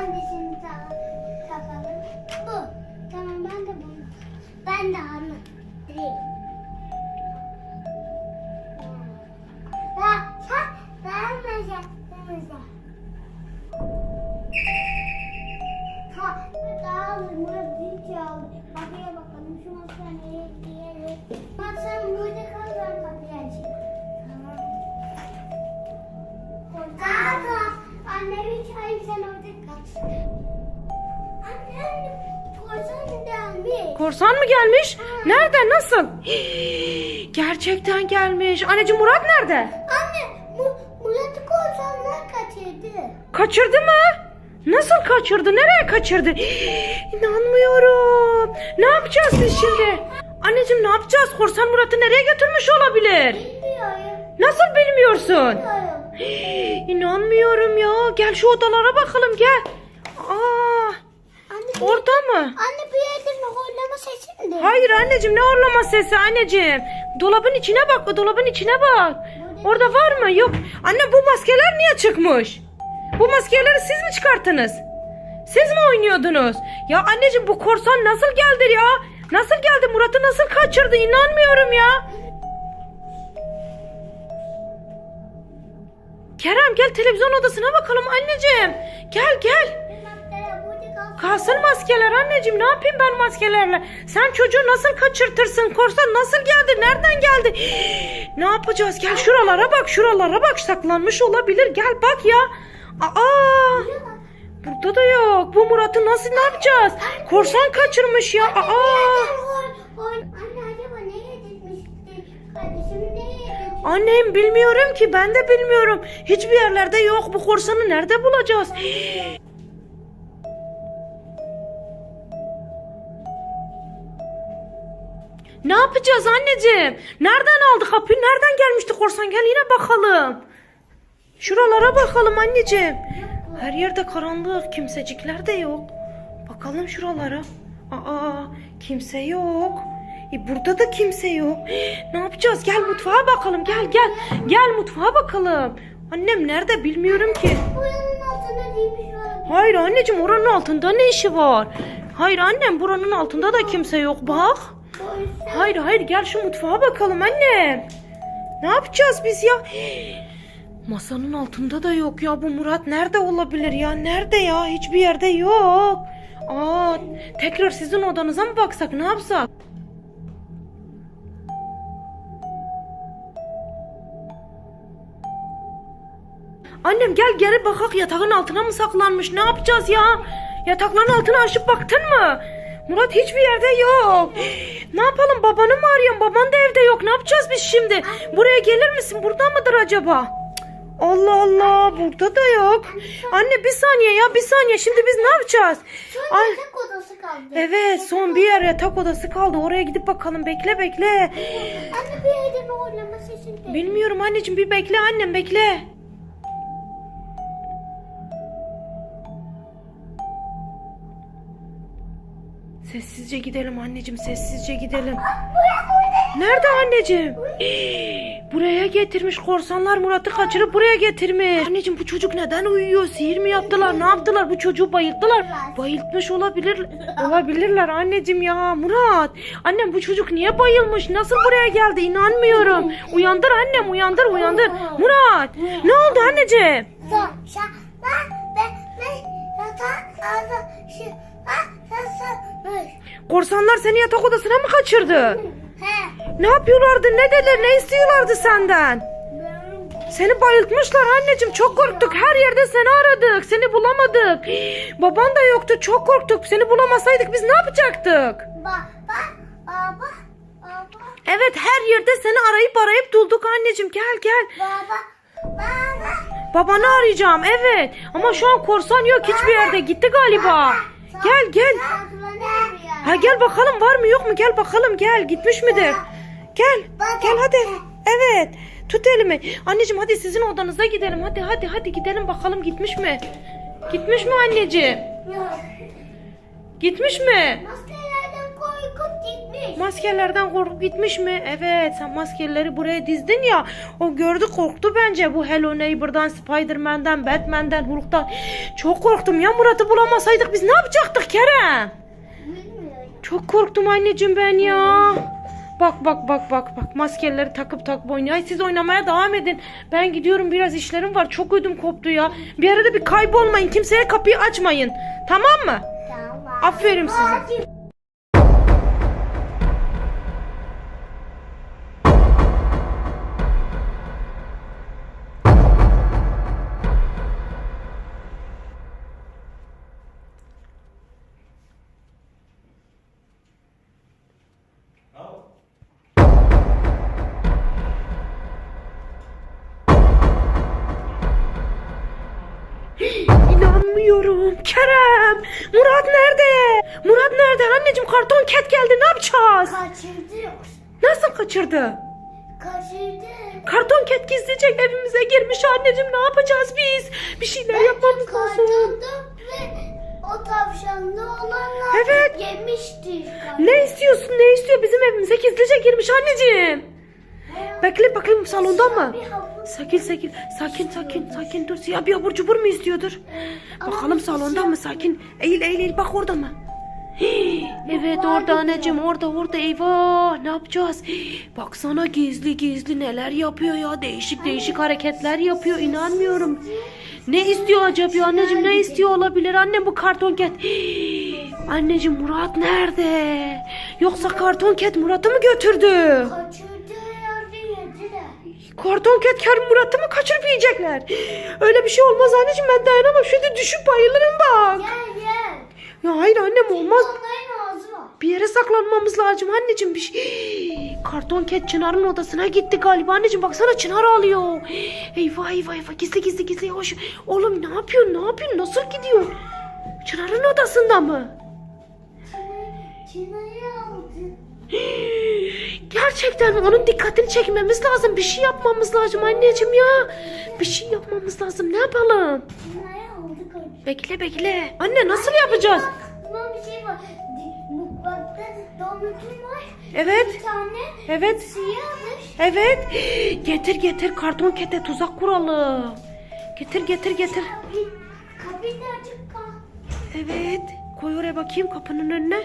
Hangisini ta- takalım? Bu. Tamam ben de bunu. Ben de anı. Direkt. Anne, korsan gelmiş. Korsan mı gelmiş? Nerede? Nasıl? Gerçekten gelmiş. Anneciğim Murat nerede? Anne, Mu Murat'ı korsanlar kaçırdı. Kaçırdı mı? Nasıl kaçırdı? Nereye kaçırdı? İnanmıyorum. Ne yapacağız biz şimdi? Anneciğim ne yapacağız? Korsan Murat'ı nereye götürmüş olabilir? Bilmiyorum. Nasıl bilmiyorsun? Bilmiyorum. İnanmıyorum ya. Gel şu odalara bakalım gel. Aa, Anne, bir- orada mı? anne bir yerde horlama sesi mi? Hayır anneciğim ne horlama sesi anneciğim. Dolabın içine bak dolabın içine bak. Orada var mı? Yok. Anne bu maskeler niye çıkmış? Bu maskeleri siz mi çıkarttınız? Siz mi oynuyordunuz? Ya anneciğim bu korsan nasıl geldi ya? Nasıl geldi? Murat'ı nasıl kaçırdı? İnanmıyorum ya. Kerem gel televizyon odasına bakalım anneciğim. Gel gel. Kalsın maskeler anneciğim ne yapayım ben maskelerle? Sen çocuğu nasıl kaçırtırsın? Korsan nasıl geldi? Nereden geldi? Ne yapacağız? Gel şuralara bak şuralara bak saklanmış olabilir. Gel bak ya. Aa! Burada da yok. Bu Murat'ı nasıl ne yapacağız? Korsan kaçırmış ya. Aa! Annem bilmiyorum ki ben de bilmiyorum. Hiçbir yerlerde yok bu korsanı nerede bulacağız? Ne yapacağız anneciğim? Nereden aldı kapıyı? Nereden gelmişti korsan? Gel yine bakalım. Şuralara bakalım anneciğim. Her yerde karanlık. Kimsecikler de yok. Bakalım şuralara. Aa, kimse yok. E burada da kimse yok. Ne yapacağız? Gel mutfağa bakalım. Gel gel. Gel mutfağa bakalım. Annem nerede bilmiyorum ki. Bu yanın altında değilmiş var. Hayır anneciğim oranın altında ne işi var? Hayır annem buranın altında da kimse yok bak. Hayır hayır gel şu mutfağa bakalım anne. Ne yapacağız biz ya? Masanın altında da yok ya bu Murat nerede olabilir ya? Nerede ya? Hiçbir yerde yok. Aa, tekrar sizin odanıza mı baksak ne yapsak? Annem gel geri bakak yatağın altına mı saklanmış? Ne yapacağız ya? Yatakların altına açıp baktın mı? Murat hiçbir yerde yok. Ne yapalım babanı mı arayalım? Baban da evde yok. Ne yapacağız biz şimdi? Buraya gelir misin? Burada mıdır acaba? Allah Allah burada da yok. Anne bir saniye ya bir saniye. Şimdi biz ne yapacağız? Son Ay, yatak odası kaldı. evet son bir yer yatak odası kaldı. Oraya gidip bakalım. Bekle bekle. Anne bir yerde mi horlama sesi de? Bilmiyorum anneciğim bir bekle annem bekle. Sessizce gidelim anneciğim sessizce gidelim. Nerede anneciğim? Buraya getirmiş korsanlar Murat'ı kaçırıp buraya getirmiş. Anneciğim bu çocuk neden uyuyor? Sihir mi yaptılar? Ne yaptılar? Bu çocuğu bayılttılar. Bayıltmış olabilir olabilirler anneciğim ya. Murat. Annem bu çocuk niye bayılmış? Nasıl buraya geldi? İnanmıyorum. Uyandır annem uyandır uyandır. Murat. Ne oldu anneciğim? Ben ben ben yatak odası şu Korsanlar seni yatak odasına mı kaçırdı? He. Ne yapıyorlardı? Ne dediler? Ne istiyorlardı senden? Seni bayıltmışlar anneciğim. Çok korktuk. Her yerde seni aradık. Seni bulamadık. Baban da yoktu. Çok korktuk. Seni bulamasaydık biz ne yapacaktık? Baba baba baba Evet her yerde seni arayıp arayıp bulduk anneciğim. Gel gel. baba baba. Babanı arayacağım. Evet. Ama şu an korsan yok. Hiçbir yerde gitti galiba. Gel gel. Ha gel bakalım var mı yok mu? Gel bakalım gel. Gitmiş midir? Gel. Gel hadi. Evet. Tut elimi. Anneciğim hadi sizin odanıza gidelim. Hadi hadi hadi gidelim bakalım gitmiş mi? Gitmiş mi anneciğim? Gitmiş mi? Maskelerden korkup gitmiş. maskelerden korkup gitmiş mi? Evet sen maskeleri buraya dizdin ya. O gördü korktu bence bu Hello Neighbor'dan, Spider-Man'den, Batman'den, Hulk'tan. Çok korktum ya Murat'ı bulamasaydık biz ne yapacaktık Kerem? Çok korktum anneciğim ben ya. Bak bak bak bak bak maskeleri takıp takıp oynuyor. Ay siz oynamaya devam edin. Ben gidiyorum biraz işlerim var. Çok ödüm koptu ya. Bir arada bir kaybolmayın. Kimseye kapıyı açmayın. Tamam mı? Tamam. Aferin size. Kerem. Murat nerede? Murat nerede? Anneciğim karton ket geldi. Ne yapacağız? Kaçırdı yoksa. Nasıl kaçırdı? Kaçırdı. Karton ket gizlice evimize girmiş anneciğim. Ne yapacağız biz? Bir şeyler yapmamız lazım. Ve o tavşanlı olanlar Evet. yemiştir. Ne istiyorsun? Ne istiyor? Bizim evimize gizlice girmiş anneciğim. Bekle bakayım salonda mı? Bir. Sakin sakin sakin sakin sakin dur. Siyah bir abur cubur mu istiyordur? Bakalım salonda mı sakin. Eğil eğil eğil bak orada mı? Hii, Evet orada anneciğim orada orada eyvah ne yapacağız? Hii, Baksana gizli gizli neler yapıyor ya değişik değişik hareketler yapıyor inanmıyorum. Ne istiyor acaba anneciğim ne istiyor olabilir annem bu karton ket. Hii, Anneciğim Murat nerede? Yoksa karton ket Murat'ı mı götürdü? Herhalde yediler. Karton ket Kerim Murat'ı mı kaçırıp yiyecekler? Öyle bir şey olmaz anneciğim ben dayanamam. Şurada düşüp bayılırım bak. Gel gel. Ya hayır annem olmaz. Onların ağzı var. Bir yere saklanmamız lazım anneciğim bir şey. Karton ket Çınar'ın odasına gitti galiba anneciğim baksana Çınar ağlıyor. Eyvah eyvah eyvah gizli gizli gizli yavaş. Oğlum ne yapıyorsun ne yapıyorsun nasıl gidiyor? Çınar'ın odasında mı? Çınarı aldı. Gerçekten onun dikkatini çekmemiz lazım. Bir şey yapmamız lazım anneciğim ya. Bir şey yapmamız lazım. Ne yapalım? Bekle bekle. Anne nasıl yapacağız? Bir şey var. Di- Mutfakta domutum var. Evet. Bir tane Evet. Evet. Getir getir karton kete tuzak kuralım. Getir getir getir. Açık kal. Evet. Koy oraya bakayım kapının önüne.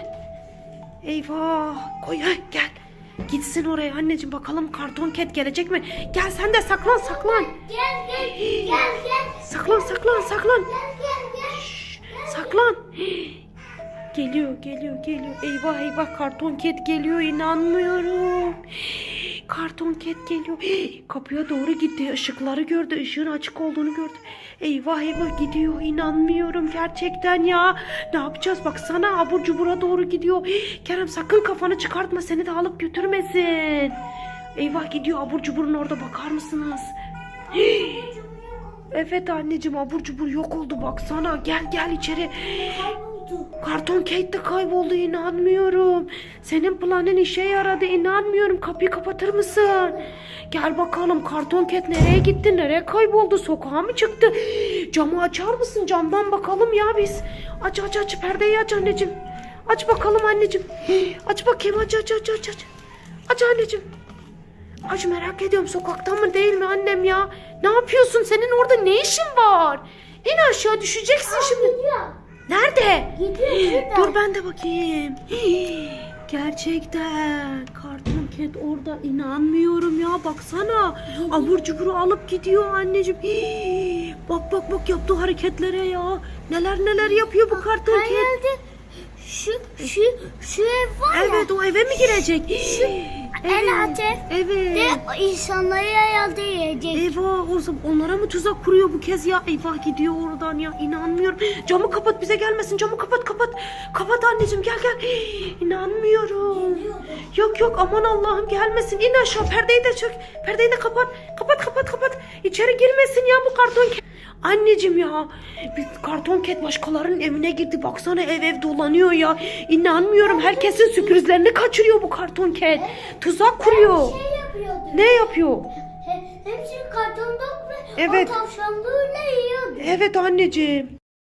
Eyvah. Koy gel. Gitsin oraya anneciğim bakalım karton ket gelecek mi? Gel sen de saklan saklan. Gel gel gel gel. Saklan saklan saklan. Gel gel gel. Saklan. Geliyor, geliyor, geliyor. Eyvah eyvah karton ket geliyor inanmıyorum. Karton ket geliyor. Kapıya doğru gitti. Işıkları gördü. Işığın açık olduğunu gördü. Eyvah eyvah gidiyor. inanmıyorum gerçekten ya. Ne yapacağız? Baksana abur cubura doğru gidiyor. Kerem sakın kafanı çıkartma. Seni de alıp götürmesin. Eyvah gidiyor abur cuburun orada bakar mısınız? Evet anneciğim abur cubur yok oldu baksana. Gel gel içeri. Kayboldu. Karton Kate de kayboldu inanmıyorum. Senin planın işe yaradı inanmıyorum. Kapıyı kapatır mısın? Gel bakalım karton ket nereye gitti? Nereye kayboldu? Sokağa mı çıktı? Camı açar mısın? Camdan bakalım ya biz. Aç aç aç perdeyi aç anneciğim. Aç bakalım anneciğim. Aç bakayım aç aç aç aç aç. Aç anneciğim. Aç merak ediyorum sokaktan mı değil mi annem ya? Ne yapıyorsun? Senin orada ne işin var? İn aşağı düşeceksin şimdi. Gidiyor. Nerede? Gidiyor. Dur ben de bakayım. Gerçekten karton ket orada inanmıyorum ya baksana. Abur cuburu alıp gidiyor anneciğim. Hii, Bak bak bak yaptığı hareketlere ya. Neler neler yapıyor bu karton ket. Herhalde şu şu şu ev var ya. Evet o eve mi girecek? En alt ev. Evet. De o insanları herhalde yiyecek. Eyvah o zaman onlara mı tuzak kuruyor bu kez ya? Eyvah gidiyor oradan ya inanmıyorum. Camı kapat bize gelmesin camı kapat kapat. Kapat anneciğim gel gel. Hii, İnanmıyorum. Yok yok aman Allah'ım gelmesin. İn aşağı perdeyi de çök. Perdeyi de kapat. Kapat kapat kapat. İçeri girmesin ya bu karton. Anneciğim ya. Bir karton ket başkalarının evine girdi. Baksana ev ev dolanıyor ya. İnanmıyorum. Herkesin sürprizlerini kaçırıyor bu karton ket. Tuzak kuruyor. Şey. Ne yapıyor? He, hepsi kartonda ve Evet. o tavşanlığıyla yiyordu. Evet anneciğim.